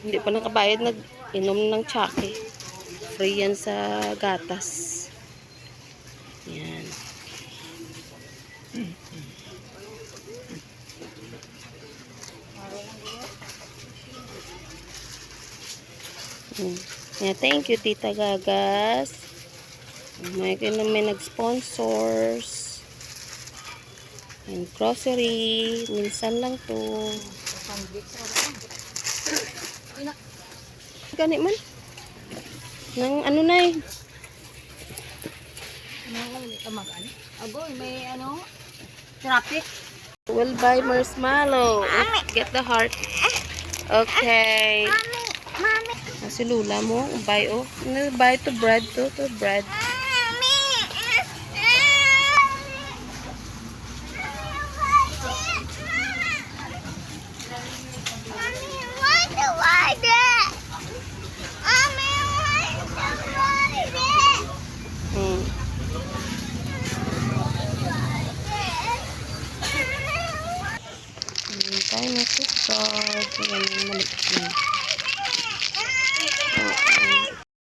Hindi pa nakabayad, nag-inom ng tsake. Free yan sa gatas. Yan. Mm. Yeah, thank you, Tita Gagas. May may nag-sponsors. And grocery. Minsan lang to. Gani man. Nang ano na eh. Agoy, may ano? Traffic. We'll buy marshmallow. Get the heart. Okay. Mami, mami, Ah, si Lula mo, buy oh. Buy to bread to, to bread. mami. kain yang susah dengan melik sini